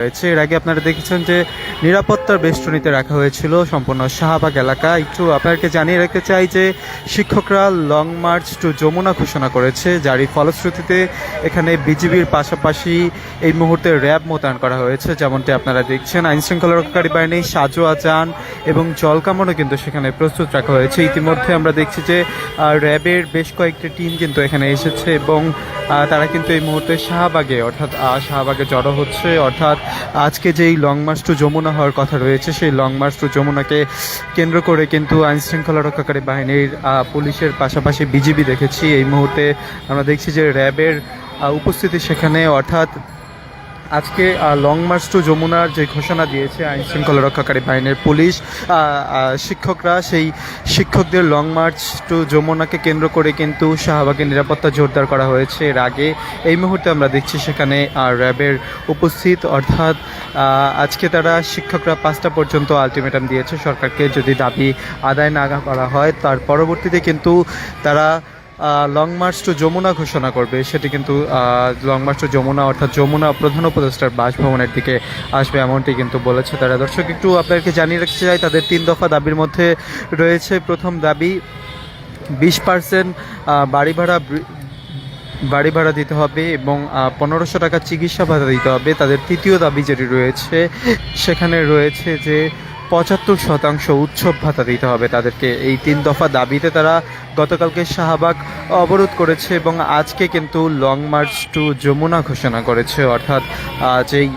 রয়েছে। এর আগে আপনারা দেখেছেন যে নিরাপত্তার বেষ্টনীতে রাখা হয়েছিল সম্পূর্ণ শাহবাগ এলাকা। একটু আপনাদেরকে জানিয়ে রাখতে চাই যে শিক্ষকরা লং মার্চ টু যমুনা ঘোষণা করেছে, যারই ফলশ্রুতিতে এখানে বিজিবির পাশাপাশি এই মুহূর্তে র্যাব মোতায়েন করা হয়েছে, যেমনটি আপনারা দেখছেন। আইন শৃঙ্খলা রক্ষাকারী বাহিনী সাজোয়া যান এবং জলকামনও কিন্তু সেখানে প্রস্তুত রাখা হয়েছে। ইতিমধ্যে আমরা দেখছি যে র্যাবের বেশ কয়েকটি টিম কিন্তু এখানে এসেছে এবং তারা কিন্তু এই মুহূর্তে শাহবাগে, অর্থাৎ শাহবাগে জড়ো হচ্ছে। অর্থাৎ আজকে যেই লং মার্চ টু যমুনা হওয়ার কথা রয়েছে, সেই লং মার্চ টু যমুনাকে কেন্দ্র করে কিন্তু আইনশৃঙ্খলা রক্ষাকারী বাহিনীর পুলিশের পাশাপাশি বিজিবি দেখেছি। এই মুহূর্তে আমরা দেখছি যে র্যাবের উপস্থিতি সেখানে, অর্থাৎ আজকে লং মার্চ টু যমুনার যে ঘোষণা দিয়েছে আইন শৃঙ্খলা রক্ষাকারী বাহিনীর পুলিশ শিক্ষকরা, সেই শিক্ষকদের লং মার্চ টু যমুনাকে কেন্দ্র করে কিন্তু শাহবাগের নিরাপত্তা জোরদার করা হয়েছে। এর আগে এই মুহূর্তে আমরা দেখছি সেখানে র্যাবের উপস্থিত, অর্থাৎ আজকে তারা শিক্ষকরা পাঁচটা পর্যন্ত আলটিমেটাম দিয়েছে। সরকারকে যদি দাবি আদায় না করা হয়, তার পরবর্তীতে কিন্তু তারা লং মার্চ টু যমুনা ঘোষণা করবে। সেটি কিন্তু লং মার্চ টু যমুনা অর্থাৎ যমুনা প্রধান উপদেষ্টার বাসভবনের দিকে আসবে এমনটি কিন্তু বলেছে তারা। দর্শক, একটু আপনাদেরকে জানিয়ে রাখতে চাই, তাদের তিন দফা দাবির মধ্যে রয়েছে। প্রথম দাবি, বিশ পার্সেন্ট বাড়ি ভাড়া বাড়ি ভাড়া দিতে হবে এবং পনেরোশো টাকা চিকিৎসা ভাড়া দিতে হবে। তাদের তৃতীয় দাবি যেটি রয়েছে, সেখানে রয়েছে যে পঁচাত্তর শতাংশ উৎসব ভাতা দিতে হবে তাদেরকে। এই তিন দফা দাবিতে তারা গতকালকে শাহবাগ অবরোধ করেছে এবং আজকে কিন্তু লং মার্চ টু যমুনা ঘোষণা করেছে। অর্থাৎ যেই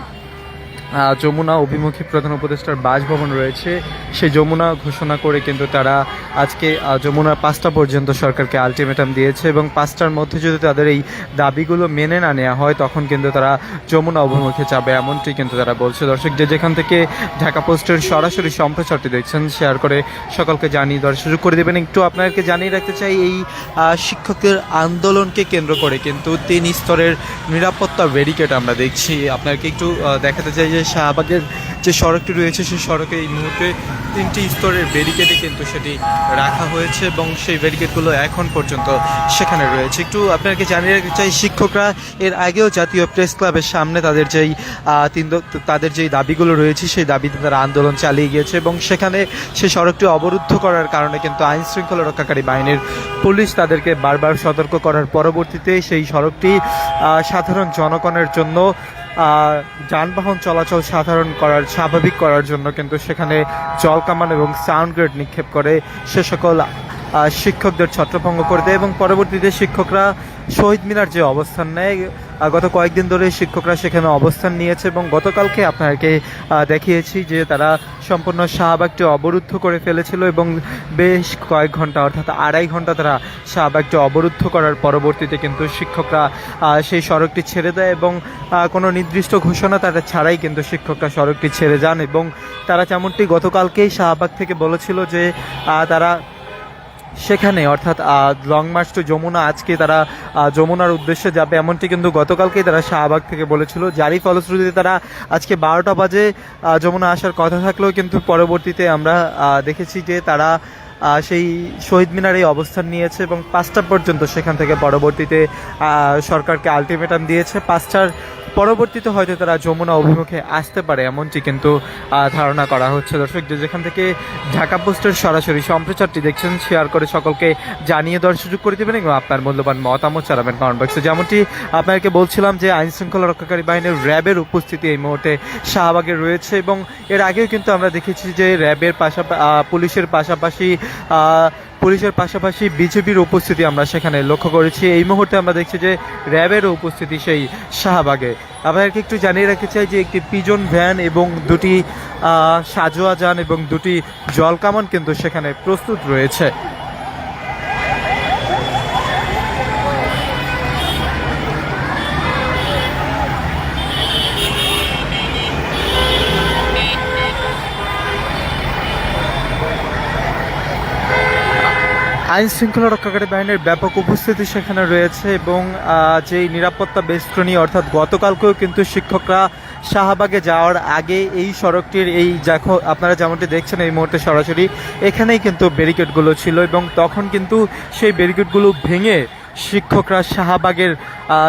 যমুনা অভিমুখী প্রধান উপদেষ্টার বাসভবন রয়েছে। সেই যমুনা ঘোষণা করে কিন্তু তারা আজকে যমুনার পাঁচটা পর্যন্ত সরকারকে আলটিমেটাম দিয়েছে এবং পাঁচটার মধ্যে যদি তাদের এই দাবিগুলো মেনে না নেওয়া হয়, তখন কিন্তু তারা যমুনা অভিমুখে যাবে এমনটি কিন্তু তারা বলছে। দর্শক, যে যেখান থেকে ঢাকা পোস্টের সরাসরি সম্প্রচারটি দেখছেন, শেয়ার করে সকলকে জানিয়ে দেওয়ার সুযোগ করে দেবেন। একটু আপনাদেরকে জানিয়ে রাখতে চাই, এই শিক্ষকদের আন্দোলনকে কেন্দ্র করে কিন্তু তিন স্তরের নিরাপত্তা ব্যারিকেড আমরা দেখছি। আপনাকে একটু দেখাতে চাই যে শাহবাগের যে সড়কটি রয়েছে, সেই সড়কে এই মুহূর্তে তিনটি স্তরের ব্যারিকেডে কিন্তু সেটি রাখা হয়েছে এবং সেই ব্যারিকেডগুলো এখন পর্যন্ত সেখানে রয়েছে। একটু আপনাকে জানিয়ে রাখতে চাই, শিক্ষকরা এর আগেও জাতীয় প্রেস ক্লাবের সামনে তাদের যেই তিন তাদের যেই দাবিগুলো রয়েছে, সেই দাবিতে তারা আন্দোলন চালিয়ে গিয়েছে এবং সেখানে সেই সড়কটি অবরুদ্ধ করার কারণে কিন্তু আইন শৃঙ্খলা রক্ষাকারী বাহিনীর পুলিশ তাদেরকে বারবার সতর্ক করার পরবর্তীতে সেই সড়কটি সাধারণ জনগণের জন্য যানবাহন চলাচল সাধারণ করার, স্বাভাবিক করার জন্য কিন্তু সেখানে জল কামান এবং সাউন্ড গ্রেড নিক্ষেপ করে সে সকল শিক্ষকদের ছত্রভঙ্গ করে দেয় এবং পরবর্তীতে শিক্ষকরা শহীদ মিনার যে অবস্থান নেয় গত কয়েকদিন ধরে শিক্ষকরা সেখানে অবস্থান নিয়েছে এবং গতকালকে আপনাকে দেখিয়েছি যে তারা সম্পূর্ণ শাহবাগটি অবরুদ্ধ করে ফেলেছিল এবং বেশ কয়েক ঘণ্টা, অর্থাৎ আড়াই ঘণ্টা তারা শাহবাগটি অবরুদ্ধ করার পরবর্তীতে কিন্তু শিক্ষকরা সেই সড়কটি ছেড়ে দেয় এবং কোনো নির্দিষ্ট ঘোষণা তারা ছাড়াই কিন্তু শিক্ষকরা সড়কটি ছেড়ে যান এবং তারা যেমনটি গতকালকেই শাহবাগ থেকে বলেছিল যে তারা সেখানে, অর্থাৎ লং মার্চ টু যমুনা, আজকে তারা যমুনার উদ্দেশ্যে যাবে। এমনটি কিন্তু গতকালকেই তারা শাহবাগ থেকে বলেছিল। যারই ফলশ্রুতিতে তারা আজকে বারোটা বাজে যমুনা আসার কথা থাকলেও কিন্তু পরবর্তীতে আমরা দেখেছি যে তারা সেই শহীদ মিনারে অবস্থান নিয়েছে এবং পাঁচটা পর্যন্ত সেখান থেকে পরবর্তীতে সরকারকে আলটিমেটাম দিয়েছে। পাঁচটার পরবর্তীতে হয়তো তারা যমুনা অভিমুখে আসতে পারে এমনটি কিন্তু ধারণা করা হচ্ছে। দর্শক, যে যেখান থেকে ঢাকা পোস্টের সরাসরি সম্প্রচারটি দেখছেন শেয়ার করে সকলকে জানিয়ে দেওয়ার সুযোগ করে দেবেন এবং আপনার মূল্যবান মতামত চালাবেন কমেন্ট বক্সে যেমনটি আপনাকে বলছিলাম যে আইন শৃঙ্খলা রক্ষাকারী বাহিনীর র্যাবের উপস্থিতি এই মুহূর্তে শাহবাগে রয়েছে এবং এর আগেও কিন্তু আমরা দেখেছি যে র্যাবের পাশাপাশি পুলিশের পাশাপাশি পুলিশের পাশাপাশি বিজেপির উপস্থিতি আমরা সেখানে লক্ষ্য করেছি। এই মুহূর্তে আমরা দেখছি যে র্যাবের উপস্থিতি সেই শাহবাগে। আপনাদেরকে একটু জানিয়ে রাখতে চাই যে একটি পিজন ভ্যান এবং দুটি সাজোয়া যান এবং দুটি জলকামান কিন্তু সেখানে প্রস্তুত রয়েছে। আইন শৃঙ্খলা রক্ষাকারী বাহিনীর ব্যাপক উপস্থিতি সেখানে রয়েছে এবং যেই নিরাপত্তা বেষ্টনী অর্থাৎ গতকালকেও কিন্তু শিক্ষকরা শাহবাগে যাওয়ার আগে এই সড়কটির এই দেখো, আপনারা যেমনটি দেখছেন এই মুহূর্তে সরাসরি, এখানেই কিন্তু ব্যারিকেডগুলো ছিল এবং তখন কিন্তু সেই ব্যারিকেডগুলো ভেঙে শিক্ষকরা শাহবাগের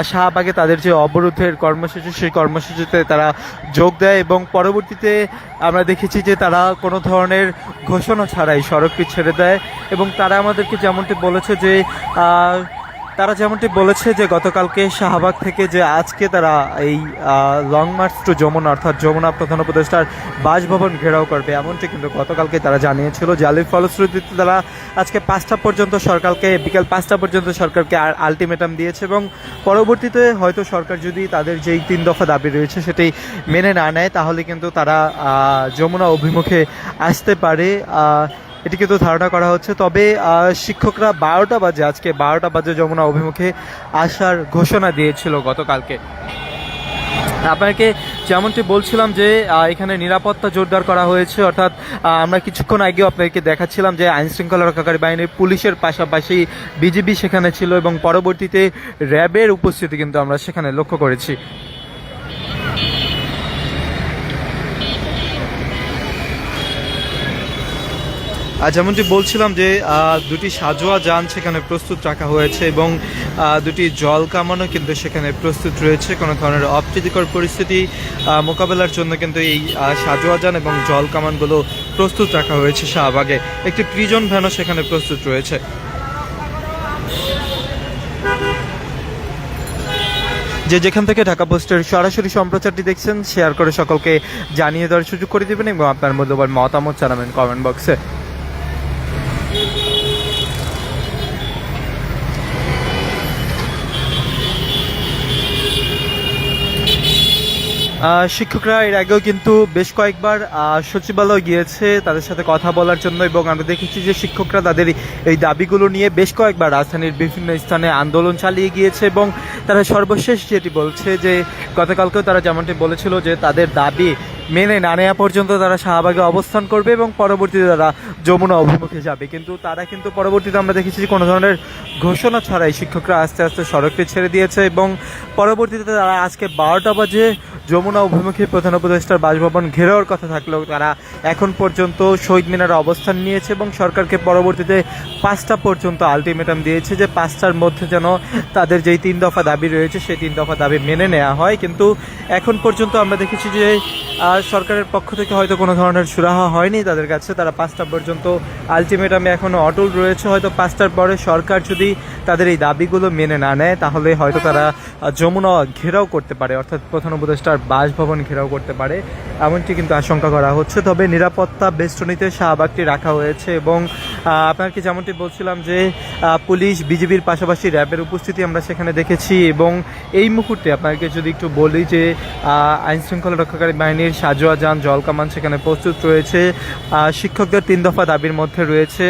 শাহবাগে তাদের যে অবরোধের কর্মসূচি, সেই কর্মসূচিতে তারা যোগ দেয় এবং পরবর্তীতে আমরা দেখেছি যে তারা কোনো ধরনের ঘোষণা ছাড়াই সড়কটি ছেড়ে দেয় এবং তারা আমাদেরকে যেমনটি বলেছে যে তারা যেমনটি বলেছে যে গতকালকে শাহবাগ থেকে যে আজকে তারা এই লং মার্চ টু যমুনা, অর্থাৎ যমুনা প্রধান উপদেষ্টার বাসভবন ঘেরাও করবে। এমনটি কিন্তু গতকালকে তারা জানিয়েছিল জালির ফলশ্রুতিতে তারা আজকে পাঁচটা পর্যন্ত সরকারকে, বিকেল পাঁচটা পর্যন্ত সরকারকে আলটিমেটাম দিয়েছে এবং পরবর্তীতে হয়তো সরকার যদি তাদের যেই তিন দফা দাবি রয়েছে সেটি মেনে না নেয়, তাহলে কিন্তু তারা যমুনা অভিমুখে আসতে পারে। এটি কিন্তু ধারণা করা হচ্ছে। তবে শিক্ষকরা বারোটা বাজে, আজকে বারোটা বাজে যমুনা অভিমুখে আসার ঘোষণা দিয়েছিল গতকালকে। আপনাকে যেমনটি বলছিলাম যে এখানে নিরাপত্তা জোরদার করা হয়েছে, অর্থাৎ আমরা কিছুক্ষণ আগেও আপনাদেরকে দেখাচ্ছিলাম যে আইন শৃঙ্খলা রক্ষাকারী বাহিনীর পুলিশের পাশাপাশি বিজিবি সেখানে ছিল এবং পরবর্তীতে র্যাবের উপস্থিতি কিন্তু আমরা সেখানে লক্ষ্য করেছি। যেমনটি বলছিলাম যে দুটি সাজোয়া যান সেখানে প্রস্তুত রাখা হয়েছে এবং দুটি জল কামানও কিন্তু সেখানে প্রস্তুত রয়েছে। কোনো ধরনের অপ্রীতিকর পরিস্থিতি মোকাবেলার জন্য কিন্তু এই সাজোয়া যান এবং জল কামানগুলো প্রস্তুত রাখা হয়েছে শাহবাগে। একটি প্রিজন ভ্যানও সেখানে প্রস্তুত রয়েছে। যে যেখান থেকে ঢাকা পোস্টের সরাসরি সম্প্রচারটি দেখছেন, শেয়ার করে সকলকে জানিয়ে দেওয়ার সুযোগ করে দেবেন এবং আপনার মূল্যবান মতামত জানাবেন কমেন্ট বক্সে। শিক্ষকরা এর আগেও কিন্তু বেশ কয়েকবার সচিবালয় গিয়েছে তাদের সাথে কথা বলার জন্য এবং আমরা দেখেছি যে শিক্ষকরা তাদের এই দাবিগুলো নিয়ে বেশ কয়েকবার রাজধানীর বিভিন্ন স্থানে আন্দোলন চালিয়ে গিয়েছে এবং তারা সর্বশেষ যেটি বলছে যে গতকালকেও তারা যেমনটি বলেছিল যে তাদের দাবি মেনে না নেওয়া পর্যন্ত তারা শাহবাগে অবস্থান করবে এবং পরবর্তীতে তারা যমুনা অভিমুখে যাবে। কিন্তু তারা কিন্তু পরবর্তীতে আমরা দেখেছি যে কোনো ধরনের ঘোষণা ছাড়াই শিক্ষকরা আস্তে আস্তে সড়কটি ছেড়ে দিয়েছে এবং পরবর্তীতে তারা আজকে বারোটা বাজে যমুনা অভিমুখী প্রধান উপদেষ্টার বাসভবন ঘেরাওয়ার কথা থাকলেও তারা এখন পর্যন্ত শহীদ মিনারে অবস্থান নিয়েছে এবং সরকারকে পরবর্তীতে পাঁচটা পর্যন্ত আলটিমেটাম দিয়েছে যে পাঁচটার মধ্যে যেন তাদের যেই তিন দফা দাবি রয়েছে, সেই তিন দফা দাবি মেনে নেওয়া হয়। কিন্তু এখন পর্যন্ত আমরা দেখেছি যে সরকারের পক্ষ থেকে হয়তো কোনো ধরনের সুরাহা হয়নি তাদের কাছে। তারা পাঁচটা পর্যন্ত আলটিমেটামে এখনও অটল রয়েছে। হয়তো পাঁচটার পরে সরকার যদি তাদের এই দাবিগুলো মেনে না নেয়, তাহলে হয়তো তারা যমুনা ঘেরাও করতে পারে। অর্থাৎ প্রধান উপদেষ্টার বাসভবন ঘেরাও করতে পারে। এমনটি কিন্তু আশঙ্কা করা হচ্ছে। তবে নিরাপত্তা বেষ্টনীতে শাহবাগটি রাখা হয়েছে এবং আপনাকে যেমনটি বলছিলাম যে পুলিশ বিজেপির পাশাপাশি র্যাবের উপস্থিতি আমরা সেখানে দেখেছি এবং এই মুহূর্তে আপনাকে যদি একটু বলি যে আইন শৃঙ্খলা রক্ষাকারী বাহিনীর সাজোয়া যান, জলকামান সেখানে প্রস্তুত রয়েছে। শিক্ষকদের তিন দফা দাবির মধ্যে রয়েছে।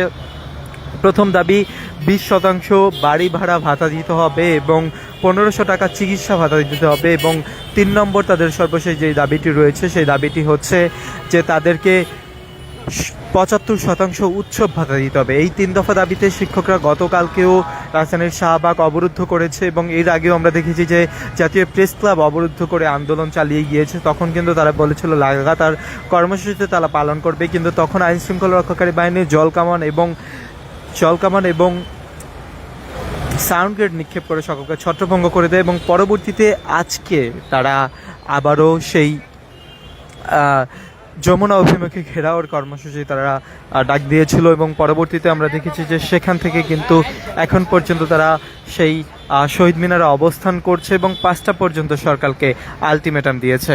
প্রথম দাবি, বিশ শতাংশ বাড়ি ভাড়া ভাতা দিতে হবে এবং পনেরোশো টাকা চিকিৎসা ভাতা দিতে হবে এবং তিন নম্বর তাদের সর্বশেষ যে দাবিটি রয়েছে, সেই দাবিটি হচ্ছে যে তাদেরকে পঁচাত্তর শতাংশ উৎসব ভাতা দিতে হবে এই তিন দফা দাবিতে শিক্ষকরা গতকালকেও রাজধানীর শাহবাগ অবরুদ্ধ করেছে এবং এর আগেও আমরা দেখেছি যে জাতীয় প্রেস ক্লাব অবরুদ্ধ করে আন্দোলন চালিয়ে গিয়েছে। তখন কিন্তু তারা বলেছিল লাগাতার কর্মসূচিতে তারা পালন করবে, কিন্তু তখন আইন শৃঙ্খলা রক্ষাকারী বাহিনীর জল কামান এবং জলকামান এবং সাউন্ড গ্রেড নিক্ষেপ করে সকলকে ছত্রভঙ্গ করে দেয় এবং পরবর্তীতে আজকে তারা আবারও সেই যমুনা অভিমুখে ঘেরাওর কর্মসূচি তারা ডাক দিয়েছিল এবং পরবর্তীতে আমরা দেখেছি যে সেখান থেকে কিন্তু এখন পর্যন্ত তারা সেই শহীদ মিনারে অবস্থান করছে এবং পাঁচটা পর্যন্ত সরকারকে আলটিমেটাম দিয়েছে।